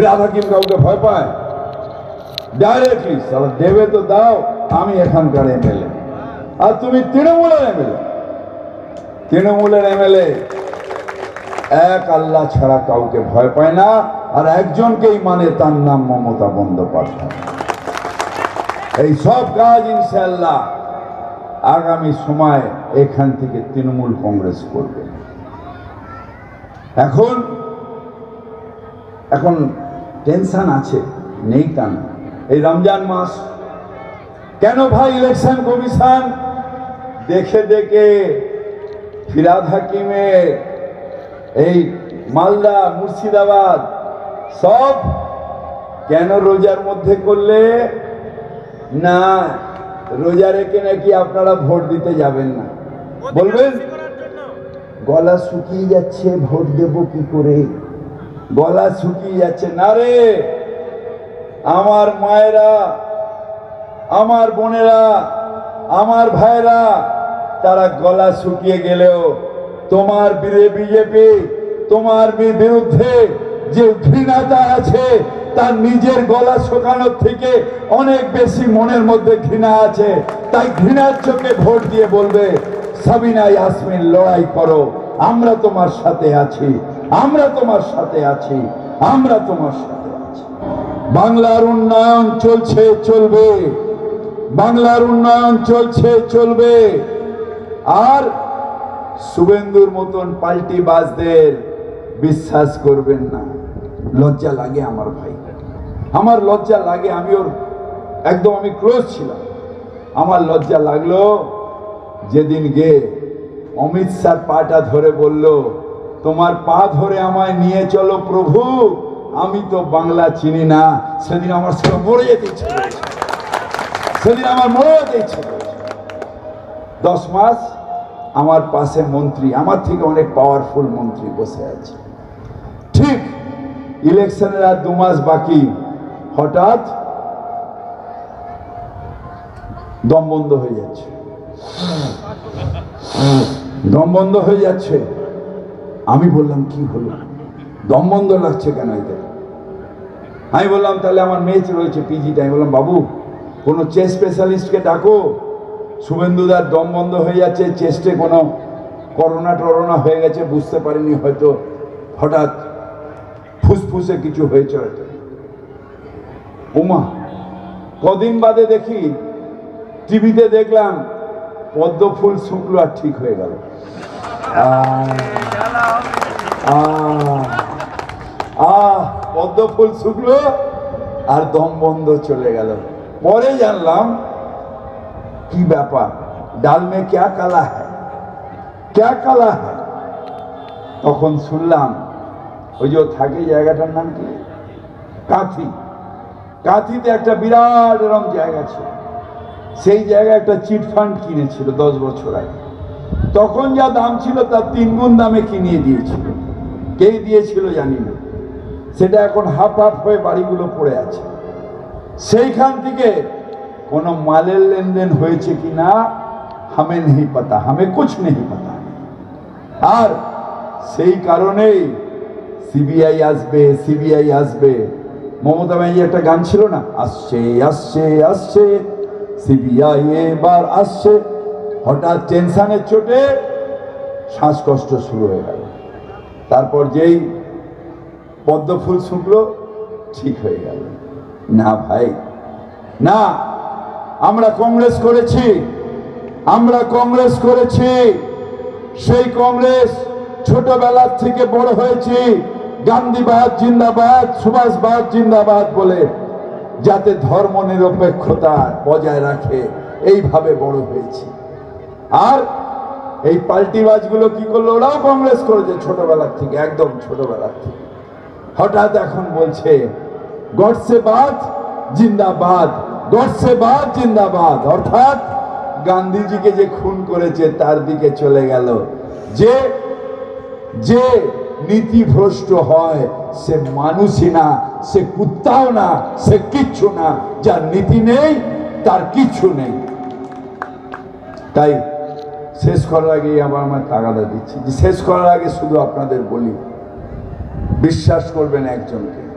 ফিরাদ হাকিম কাউকে ভয় পায়? ডাইরেক্টলি সালা দেবে তো দাও, আমি এখানকার এমএলএ। আর তুমি তৃণমূলের এমএলএ। তৃণমূলের এমএলএ, এক আল্লাহ ছাড়া কাউকে ভয় পায় না, আর একজনকেই মানে তার নাম মমতা বন্দ্যোপাধ্যায়। এই সব কাজ ইনশাল্লাহ আগামী সময় এখান থেকে তৃণমূল কংগ্রেস করবে। এখন এখন টেনশন আছে নেই তা না এই রমজান মাস কেন ভাই ইলেকশন কমিশন? দেখে দেখে ফিরাদ হাকিমের এই মালদা মুর্শিদাবাদ সব কেন রোজার মধ্যে করলে? না রোজা রেখে নাকি আপনারা ভোট দিতে যাবেন না। বলবেন? গলা শুকিয়ে যাচ্ছে ভোট দেব কি করে? গলা শুকিয়ে যাচ্ছে। না রে, আমার মায়েরা, আমার বোনেরা, আমার ভাইরা তারা গলা শুকিয়ে গেলেও তোমার বিজেপি, তোমার বিরুদ্ধে যে ঘৃণাটা আছে, তার নিজের গলা শুকানোর থেকে অনেক বেশি মনের মধ্যে ঘৃণা আছে। তাই ঘৃণার চোখে ভোট দিয়ে বলবে, সাবিনা ইয়াসমিন, লড়াই করো, আমরা তোমার সাথে আছি। আমরা তোমার সাথে আছি, আমরা তোমার সাথে আছি। বাংলার উন্নয়ন চলছে, চলবে। বাংলার উন্নয়ন চলছে, চলবে। আর শুভেন্দুর মতন পাল্টি বাজদের বিশ্বাস করবেন না। লজ্জা লাগে আমার ভাই। আমার লজ্জা লাগে, আমি ওর একদম আমি ক্লোজ ছিলাম। আমার লজ্জা লাগল যেদিন গে অমিত শাহ পাটা ধরে বলল তোমার পা ধরে আমায় নিয়ে চলো প্রভু। আমি তো বাংলা চিনি না। সেদিন আমার সঙ্গে মরে যেতে ইচ্ছে সেদিন আমার মরে যেতে ইচ্ছে। দশ মাস আমার পাশে মন্ত্রী, আমার থেকে অনেক পাওয়ারফুল মন্ত্রী বসে আছে। ঠিক ইলেকশনের আর দু মাস বাকি। হঠাৎ দম বন্ধ হয়ে যাচ্ছে। দম বন্ধ হয়ে যাচ্ছে। আমি বললাম, কি হলো? দম বন্ধ লাগছে কেন এদের আমি বললাম, তাহলে আমার মেচ রয়েছে পিজিটা আমি বললাম, বাবু, কোনো চেস্ট স্পেশালিস্টকে ডাকো। শুভেন্দুদার দম বন্ধ হয়ে যাচ্ছে চেস্টে কোনো করোনা টরোনা হয়ে গেছে, বুঝতে পারিনি হয়তো। হঠাৎ ফুসফুসে কিছু হয়েছে হয়তো। উমা, কদিন বাদে দেখি টিভিতে দেখলাম, পদ্ম ফুল শুকলো আর ঠিক হয়ে গেল। আহ, আহ, আহ পদ্ম ফুল শুকলো আর দম বন্ধ চলে গেল। পরে জানলাম কি ব্যাপার? ডাল মে ক্যা কালা হ্যায়? ক্যা কালা হ্যায়? তখন শুনলাম ওই যে থাকে জায়গাটার নাম কি? কাঁথি। কাঁথিতে একটা বিরাট এরম জায়গা ছিল। সেই জায়গায় একটা চিট ফান্ড কিনেছিল দশ বছর আগে। তখন যা দাম ছিল তার তিন গুণ দামে কিনিয়ে দিয়েছিল? কে দিয়েছিল জানি না। সেটা এখন হাফ হাফ হয়ে বাড়িগুলো পড়ে আছে। সেইখান থেকে কোনো মালের লেনদেন হয়েছে কি না? হামে নেই পাতা, হামে কুছ নেই পাতা। আর সেই কারণেই সিবিআই আসবে সিবিআই আসবে। মমতা ব্যানার্জি একটা গান ছিল না, আসছে আসছে আসছে, সিবিআই এবার আসছে। হঠাৎ টেনশনের চোটে শ্বাসকষ্ট শুরু হয়ে গেল। তারপর যেই পদ্ম ফুল শুকলো, ঠিক হয়ে গেল। না ভাই, না, আমরা কংগ্রেস করেছি, আমরা কংগ্রেস করেছি, সেই কংগ্রেস ছোটবেলার থেকে বড় হয়েছি, গান্ধীবাদ জিন্দাবাদ, সুভাষবাদ জিন্দাবাদ বলে, যাতে ধর্ম নিরপেক্ষতা বজায় রাখে, এইভাবে বড় হয়েছি। আর এই পাল্টিবাজগুলো কি করল? ওরাও কংগ্রেস করেছে ছোটবেলার থেকে, একদম ছোটবেলার থেকে। হঠাৎ এখন বলছে গডসে বাদ জিন্দাবাদ গডসে বাদ জিন্দাবাদ। অর্থাৎ গান্ধীজিকে যে খুন করেছে, তার দিকে চলে গেল। যে যে নীতিভ্রষ্ট হয়, সে মানুষই না, সে কুত্তাও না, সে কিচ্ছু না। যার নীতি নেই, তার কিচ্ছু নেই। তাই শেষ করার আগে আবার আমার তাগাদা দিচ্ছি। যে শেষ করার আগে শুধু আপনাদের বলি, বিশ্বাস করবেন একজনকে।